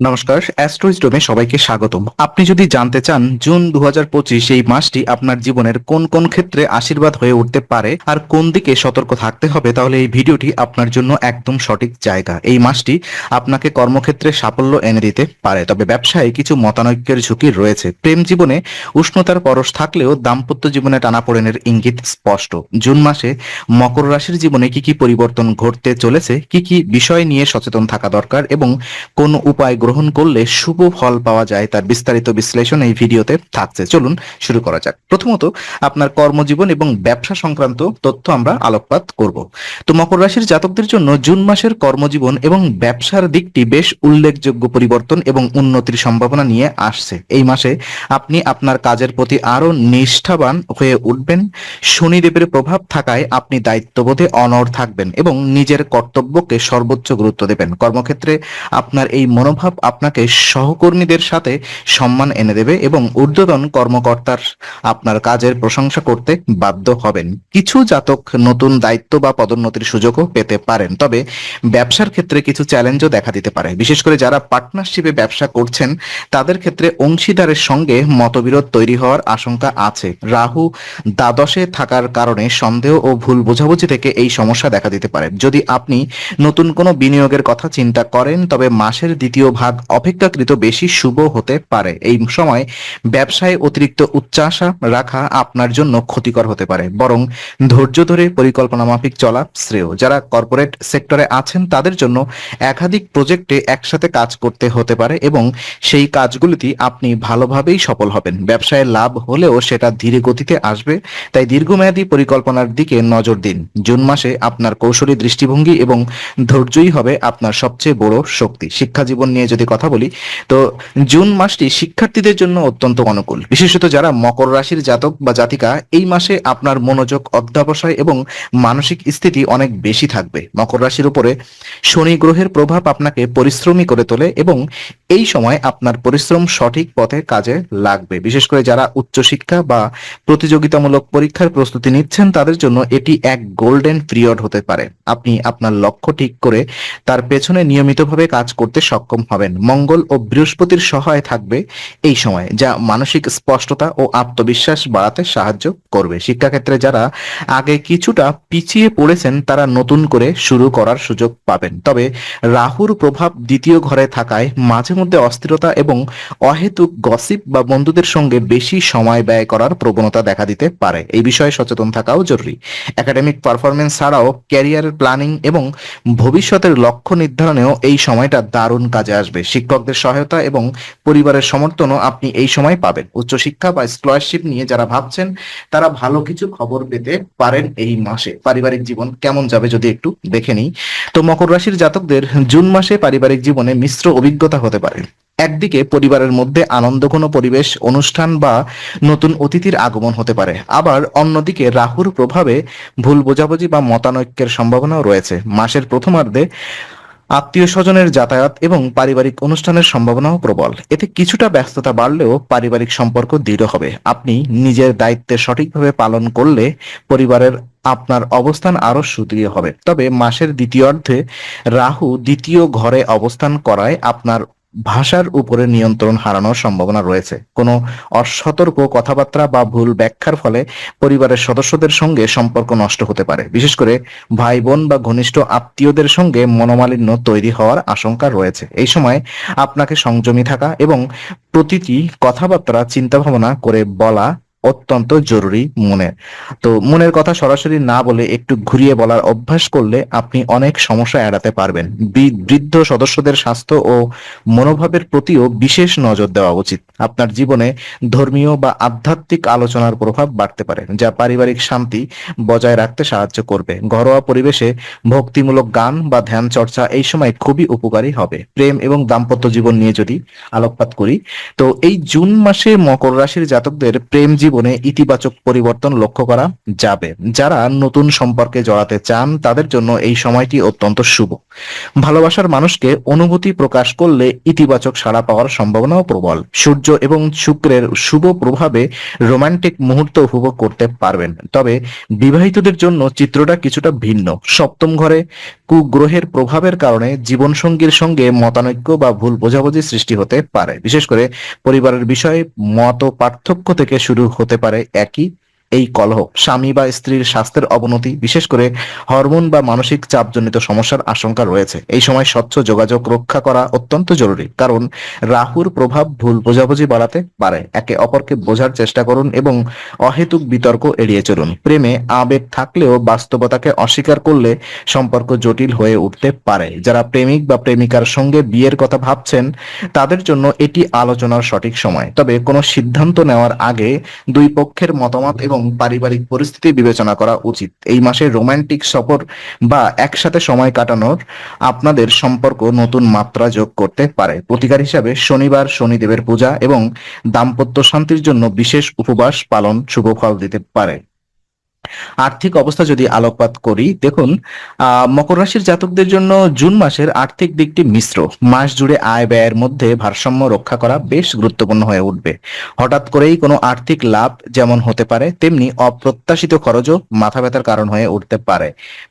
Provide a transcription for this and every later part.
নমস্কার অ্যাস্ট্রোইস্টমে সবাইকে স্বাগতম। আপনি যদি জানতে চান জুন দু হাজার পঁচিশ এই মাসটি আপনার জীবনের কোন কোন ক্ষেত্রে আশীর্বাদ হয়ে উঠতে পারে আর কোন দিকে সতর্ক থাকতে হবে, তাহলে এই ভিডিওটি আপনার জন্য একদম সঠিক জায়গা। এই মাসটি আপনাকে কর্মক্ষেত্রে সাফল্য এনে দিতে পারে, তবে ব্যবসায় কিছু মতানৈক্যের ঝুঁকি রয়েছে। প্রেম জীবনে উষ্ণতার পরশ থাকলেও দাম্পত্য জীবনে টানাপোড়েনের ইঙ্গিত স্পষ্ট। জুন মাসে মকর রাশির জীবনে কি কি পরিবর্তন ঘটতে চলেছে, কি কি বিষয় নিয়ে সচেতন থাকা দরকার এবং কোন উপায় গ্রহণ করলে শুভ ফল পাওয়া যায় তার বিস্তারিত বিশ্লেষণ এই ভিডিওতে থাকছে। চলুন শুরু করা যাক। প্রথমত, আপনার কর্মজীবন এবং ব্যবসা সংক্রান্ত তথ্য আমরা আলোকপাত করব। তো মকর রাশির জাতকদের জন্য জুন মাসের কর্মজীবন এবং ব্যবসার দিকটি বেশ উল্লেখযোগ্য পরিবর্তন এবং উন্নতির সম্ভাবনা নিয়ে আসছে। এই মাসে আপনি আপনার কাজের প্রতি আরও নিষ্ঠাবান হয়ে উঠবেন। শনিদেবের প্রভাব থাকায় আপনি দায়িত্ববোধে অনড় থাকবেন এবং নিজের কর্তব্যকে সর্বোচ্চ গুরুত্ব দেবেন। কর্মক্ষেত্রে আপনার এই মনোভাব আপনাকে সহকর্মীদের সাথে সম্মান এনে দেবে এবং ঊর্ধ্বতন কর্মকর্তার আপনার কাজের প্রশংসা করতে বাধ্য হবেন। কিছু জাতক নতুন দায়িত্ব বা পদোন্নতির সুযোগও পেতে পারেন, তবে ব্যবসার ক্ষেত্রে কিছু চ্যালেঞ্জও দেখা দিতে পারে। বিশেষ করে যারা পার্টনারশিপে ব্যবসা করছেন, তাদের ক্ষেত্রে অংশীদারের সঙ্গে মতবিরোধ তৈরি হওয়ার আশঙ্কা আছে। রাহু দ্বাদশে থাকার কারণে সন্দেহ ও ভুল বোঝাবুঝি থেকে এই সমস্যা দেখা দিতে পারে। যদি আপনি নতুন কোনো বিনিয়োগের কথা চিন্তা করেন, তবে মাসের দ্বিতীয় ভাগ অপেক্ষাকৃত বেশি শুভ হতে পারে। এই সময় ব্যবসায় অতিরিক্ত উচ্চাশা রাখা আপনার জন্য ক্ষতিকর হতে পারে, বরং ধৈর্য ধরে পরিকল্পনা মাফিক চলা শ্রেয়। যারা কর্পোরেট সেক্টরে আছেন, তাদের জন্য একাধিক প্রজেক্টে একসাথে কাজ করতে হতে পারে এবং সেই কাজগুলিতে আপনি ভালোভাবেই সফল হবেন। ব্যবসায় লাভ হলেও সেটা ধীরে গতিতে আসবে, তাই দীর্ঘমেয়াদী পরিকল্পনার দিকে নজর দিন। জুন মাসে আপনার কৌশলী দৃষ্টিভঙ্গি এবং ধৈর্যই হবে আপনার সবচেয়ে বড় শক্তি। শিক্ষা জীবন নিয়ে যদি কথা বলি, তো জুন মাসটি শিক্ষার্থীদের জন্য অত্যন্ত অনুকূল। বিশেষত যারা মকর রাশির জাতক বা জাতিকা, এই মাসে আপনার মনোযোগ অধ্যাবসায় এবং মানসিক স্থিতি অনেক বেশি থাকবে। মকর রাশির উপরে শনি গ্রহের প্রভাব আপনাকে পরিশ্রমী করে তোলে এবং এই সময় আপনার পরিশ্রম সঠিক পথে কাজে লাগবে। বিশেষ করে যারা উচ্চশিক্ষা বা প্রতিযোগিতামূলক পরীক্ষার প্রস্তুতি নিচ্ছেন, তাদের জন্য এটি এক গোল্ডেন পিরিয়ড হতে পারে। আপনি আপনার লক্ষ্য ঠিক করে তার পেছনে নিয়মিতভাবে কাজ করতে সক্ষম হবেন। মঙ্গল ও বৃহস্পতির সহায় থাকবে এই সময়, যা মানসিক স্পষ্টতা ও আত্মবিশ্বাস বাড়াতে সাহায্য করবে। শিক্ষাক্ষেত্রে যারা আগে কিছুটা পিছিয়ে পড়েছেন, তারা নতুন করে শুরু করার সুযোগ পাবেন। তবে রাহুর প্রভাব দ্বিতীয় ঘরে থাকায় মাঝে মধ্যে অস্থিরতা এবং অহেতুক গসিপ বা বন্ধুদের সঙ্গে বেশি সময় ব্যয় করার প্রবণতা দেখা দিতে পারে। এই বিষয়ে সচেতন থাকাও জরুরি। একাডেমিক পারফরমেন্স ছাড়াও ক্যারিয়ার প্ল্যানিং এবং ভবিষ্যতের লক্ষ্য নির্ধারণেও এই সময়টা দারুণ কাজে আসবে। শিক্ষকদের সহায়তা এবং পরিবারের সমর্থনও আপনি এই সময় পাবেন। উচ্চশিক্ষা বা স্কলারশিপ নিয়ে যারা ভাবছেন, তারা ভালো কিছু খবর পেতে পারেন এই মাসে। পারিবারিক জীবন কেমন যাবে যদি একটু দেখে নিই। তো মকর রাশির জাতকদের জুন মাসে পারিবারিক জীবনে মিশ্র অভিজ্ঞতা হতে পারে। একদিকে পরিবারের মধ্যে আনন্দঘন পরিবেশ, অনুষ্ঠান বা নতুন অতিথির আগমন হতে পারে। আবার অন্যদিকে রাহুর প্রভাবে ভুল বোঝাবুঝি বা মতানৈক্যের সম্ভাবনাও রয়েছে। মাসের প্রথমার্ধে আত্মীয় স্বজনের যাতায়াত এবং পারিবারিক অনুষ্ঠানের সম্ভাবনাও প্রবল। এতে কিছুটা ব্যস্ততা বাড়লেও পারিবারিক সম্পর্ক দৃঢ় হবে। আপনি নিজের দায়িত্বে সঠিকভাবে পালন করলে পরিবারের আপনার অবস্থান আরও সুদৃঢ় হবে। তবে মাসের দ্বিতীয়ার্ধে রাহু দ্বিতীয় ঘরে অবস্থান করায় আপনার ভাষার উপরে নিয়ন্ত্রণ হারানোর সম্ভাবনা রয়েছে। কোনো অসতর্ক কথাবার্তা বা ভুল ব্যাখ্যার ফলে পরিবারের সদস্যদের সঙ্গে সম্পর্ক নষ্ট হতে পারে। বিশেষ করে ভাই বোন বা ঘনিষ্ঠ আত্মীয়দের সঙ্গে মনোমালিন্য তৈরি হওয়ার আশঙ্কা রয়েছে। এই সময় আপনাকে সংযমী থাকা এবং প্রতিটি কথাবার্তা চিন্তা ভাবনা করে বলা অত্যন্ত জরুরি মনে তো মনের কথা সরাসরি না বলে একটু ঘুরিয়ে বলার অভ্যাস করলে আপনি অনেক সমস্যা এড়াতে পারবেন। বৃদ্ধ সদস্যদের স্বাস্থ্য ও মনোভাবের প্রতিও বিশেষ নজর দেওয়া উচিত। আপনার জীবনে ধর্মীয় বা আধ্যাত্মিক আলোচনার প্রভাব বাড়তে পারে, যা পারিবারিক শান্তি বজায় রাখতে সাহায্য করবে। ঘরোয়া পরিবেশে ভক্তিমূলক গান বা ধ্যান চর্চা এই সময় খুবই উপকারী হবে। প্রেম এবং দাম্পত্য জীবন নিয়ে যদি আলোকপাত করি, তো এই জুন মাসে মকর রাশির জাতকদের প্রেম জীবনে ইতিবাচক পরিবর্তন লক্ষ্য করা যাবে। যারা নতুন সম্পর্কে জড়াতে চান, তাদের জন্য এই সময়টি অত্যন্ত শুভ। ভালোবাসার মানুষকে অনুভূতি প্রকাশ করলে ইতিবাচক সাড়া পাওয়ার সম্ভাবনাও প্রবল। সূর্য এবং শুক্রের শুভ প্রভাবে রোমান্টিক মুহূর্ত উপভোগ করতে পারবেন। তবে বিবাহিতদের জন্য চিত্রটা কিছুটা ভিন্ন। সপ্তম ঘরে কুগ্রহের প্রভাবের কারণে জীবনসঙ্গীর সঙ্গে মতানৈক্য বা ভুল বোঝাবুঝি সৃষ্টি হতে পারে। বিশেষ করে পরিবারের বিষয়ে মত পার্থক্য থেকে শুরু হতে পারে একই এই কলহ, স্বামী বা স্ত্রীর স্বাস্থ্যের অবনতি, বিশেষ করে হরমোন বা মানসিক চাপজনিত সমস্যার আশঙ্কা রয়েছে। এই সময় স্বচ্ছ যোগাযোগ রক্ষা করা অত্যন্ত জরুরি, কারণ রাহুর প্রভাব ভুল বোঝাবুঝি বাড়াতে পারে। একে অপরকে বোঝার চেষ্টা করুন এবং অহেতুক বিতর্ক এড়িয়ে চলুন। প্রেমে আবেগ থাকলেও বাস্তবতাকে অস্বীকার করলে সম্পর্ক জটিল হয়ে উঠতে পারে। যারা প্রেমিক বা প্রেমিকার সঙ্গে বিয়ের কথা ভাবছেন, তাদের জন্য এটি আলোচনার সঠিক সময়। তবে কোনো সিদ্ধান্ত নেওয়ার আগে দুই পক্ষের মতামত এবং পারিবারিক পরিস্থিতি বিবেচনা করা উচিত। এই মাসে রোমান্টিক সফর বা একসাথে সময় কাটানোর আপনাদের সম্পর্ক নতুন মাত্রা যোগ করতে পারে। প্রতিকার হিসাবে শনিবার শনিদেবের পূজা এবং দাম্পত্য শান্তির জন্য বিশেষ উপবাস পালন শুভ ফল দিতে পারে। আর্থিক অবস্থা যদি আলোকপাত করি, দেখুন মকর রাশির জাতকদের জন্য জুন মাসের আর্থিক দিকটি মিশ্র। মাস জুড়ে আয় ব্যয়ের মধ্যে ভারসাম্য রক্ষা করা বেশ গুরুত্বপূর্ণ হয়ে উঠবে। হঠাৎ করেই কোনো আর্থিক লাভ যেমন হতে পারে, তেমনি অপ্রত্যাশিত খরচও মাথা ব্যথার কারণ হয়ে উঠতে পারে।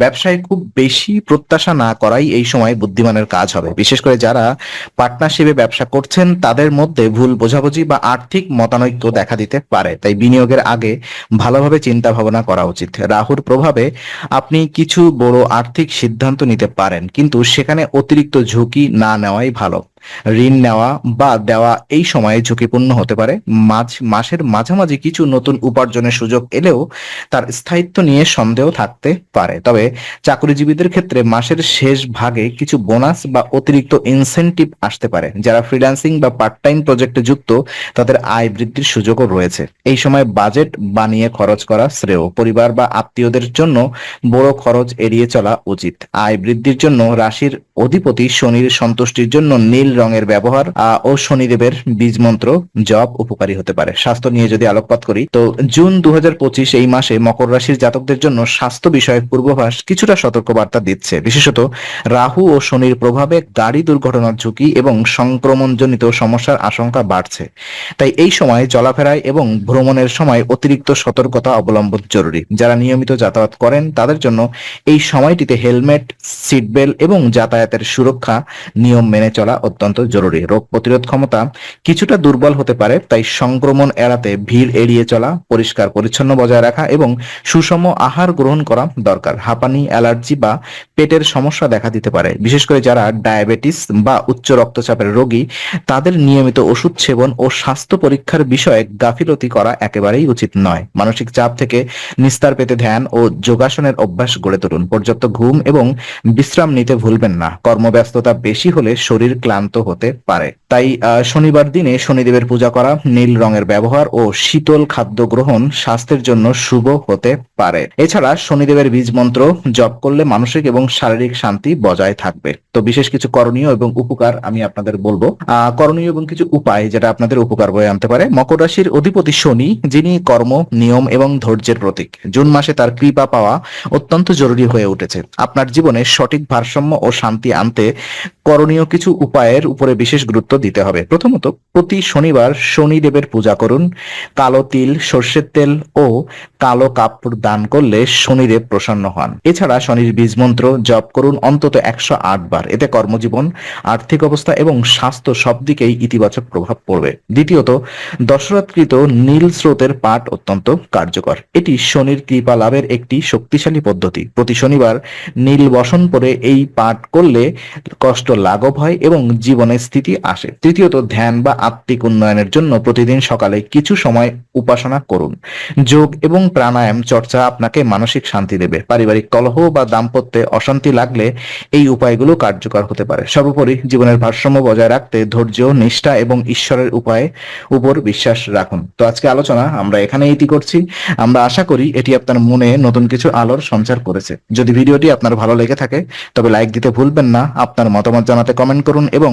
ব্যবসায় খুব বেশি প্রত্যাশা না করাই এই সময় বুদ্ধিমানের কাজ হবে। বিশেষ করে যারা পার্টনারশিপে ব্যবসা করছেন, তাদের মধ্যে ভুল বোঝাবুঝি বা আর্থিক মতানৈক্য দেখা দিতে পারে। তাই বিনিয়োগের আগে ভালোভাবে চিন্তা ভাবনা করা উচিত। রাহুর প্রভাবে আপনি কিছু বড় আর্থিক সিদ্ধান্ত নিতে পারেন, কিন্তু সেখানে অতিরিক্ত ঝুঁকি না নেওয়াই ভালো। ঋণ নেওয়া বা দেওয়া এই সময়ে ঝুঁকিপূর্ণ হতে পারে। মাঝ, মাসের মাঝামাঝি কিছু নতুন উপার্জনের সুযোগ এলেও তার স্থায়িত্ব নিয়ে সন্দেহ থাকতে পারে। তবে চাকরিজীবীদের ক্ষেত্রে মাসের শেষ ভাগে কিছু বোনাস বা অতিরিক্ত ইনসেনটিভ আসতে পারে। যারা ফ্রিল্যান্সিং বা পার্ট টাইম প্রজেক্টে যুক্ত, তাদের আয় বৃদ্ধির সুযোগও রয়েছে। এই সময় বাজেট বানিয়ে খরচ করা শ্রেয়। পরিবার বা আত্মীয়দের জন্য বড় খরচ এড়িয়ে চলা উচিত। আয় বৃদ্ধির জন্য রাশির অধিপতি শনির সন্তুষ্টির জন্য নীল রঙের ব্যবহার ও শনিদেবের বীজ মন্ত্র জপ উপকারী হতে পারে। স্বাস্থ্য নিয়ে যদি আলোকপাত করি, তো জুন দু এই মাসে মকর রাশির জাতকদের জন্য স্বাস্থ্য বিষয়ক পূর্বাভাস কিছুটা সতর্কবার্তা দিচ্ছে। বিশেষত রাহু ও শনির প্রভাবে গাড়ি দুর্ঘটনার ঝুঁকি এবং সংক্রমণজনিত সমস্যার আশঙ্কা বাড়ছে। তাই এই সময় চলাফেরায় এবং ভ্রমণের সময় অতিরিক্ত সতর্কতা অবলম্বন জরুরি। যারা নিয়মিত যাতায়াত করেন, তাদের জন্য এই সময়টিতে হেলমেট সিট এবং যাতায়াতের সুরক্ষা নিয়ম মেনে চলা অত্যন্ত জরুরি। রোগ প্রতিরোধ ক্ষমতা কিছুটা দুর্বল হতে পারে, তাই সংক্রমণ এড়াতে ভিড় এড়িয়ে চলা, পরিষ্কার পরিচ্ছন্ন বজায় রাখা এবং সুষম আহার গ্রহণ করা দরকার। হাঁপানি, অ্যালার্জি বা পেটের সমস্যা দেখা দিতে পারে। বিশেষ করে যারা ডায়াবেটিস বা উচ্চ রক্তচাপের রোগী, তাদের নিয়মিত ওষুধ সেবন ও স্বাস্থ্য পরীক্ষার বিষয়ে গাফিলতি করা একেবারেই উচিত নয়। মানসিক চাপ থেকে নিস্তার পেতে ধ্যান ও যোগাসনের অভ্যাস গড়ে তুলুন। পর্যাপ্ত ঘুম এবং বিশ্রাম নিতে ভুলবেন না। কর্মব্যস্ততা বেশি হলে শরীর ক্লান্ত হতে পারে। তাই শনিবার দিনে শনিদেবের পূজা করা, নীল রঙের ব্যবহার ও শীতল খাদ্য গ্রহণ স্বাস্থ্যের জন্য শুভ হতে পারে। এছাড়া শনিদেবের বীজ মন্ত্র জপ করলে মানসিক এবং শারীরিক শান্তি বজায় থাকবে। তো বিশেষ কিছু করণীয় এবং উপকার আমি আপনাদের বলব। করণীয় এবং কিছু উপায় যেটা আপনাদের উপকার বয়ে আনতে পারে। মকর রাশির অধিপতি শনি, যিনি কর্ম, নিয়ম এবং ধৈর্যের প্রতীক। জুন মাসে তার কৃপা পাওয়া অত্যন্ত জরুরি হয়ে উঠেছে। আপনার জীবনে সঠিক ভারসাম্য ও শান্তি আনতে করণীয় কিছু উপায়ের উপরে বিশেষ গুরুত্ব দিতে হবে। প্রথমত, প্রতি শনিবার শনিদেবের পূজা করুন। কালো তিল, সর্ষের তেল ও কালো কাপড় দান করলে শনিদেব প্রসন্ন হন। এছাড়া শনির বীজ মন্ত্র জপ করুন অন্তত একশো আট বার। এতে কর্মজীবন, আর্থিক অবস্থা এবং স্বাস্থ্য সব দিকেই ইতিবাচক প্রভাব পড়বে। দ্বিতীয়ত, দশরথকৃত নীল স্রোতের পাঠ অত্যন্ত কার্যকর। এটি শনির কৃপা লাভের একটি শক্তিশালী পদ্ধতি। প্রতি শনিবার নীল বসন পরে এই পাঠ করলে কষ্ট লাঘব হয় এবং জীবনে স্থিতি আসে। তৃতীয়ত, ধ্যান বা আত্মিক উন্নয়নের জন্য প্রতিদিন সকালে কিছু সময় উপাসনা করুন। যোগ এবং প্রাণায়াম চর্চা আপনাকে মানসিক শান্তি দেবে। পারিবারিক কলহ বা দাম্পত্যে অশান্তি লাগলে এই উপায়গুলো কার্যকর হতে পারে। সর্বোপরি, জীবনের ভারসাম্য বজায় রাখতে ধৈর্য, নিষ্ঠা এবং ঈশ্বরের উপায়ে উপর বিশ্বাস রাখুন। তো আজকে আলোচনা, আমরা এখানে ইতি করছি। আমরা আশা করি এটি আপনার মনে নতুন কিছু আলোর সঞ্চার করেছে। যদি ভিডিওটি আপনার ভালো লেগে থাকে, তবে লাইক দিতে ভুলবেন না। আপনার মতামত জানাতে কমেন্ট করুন এবং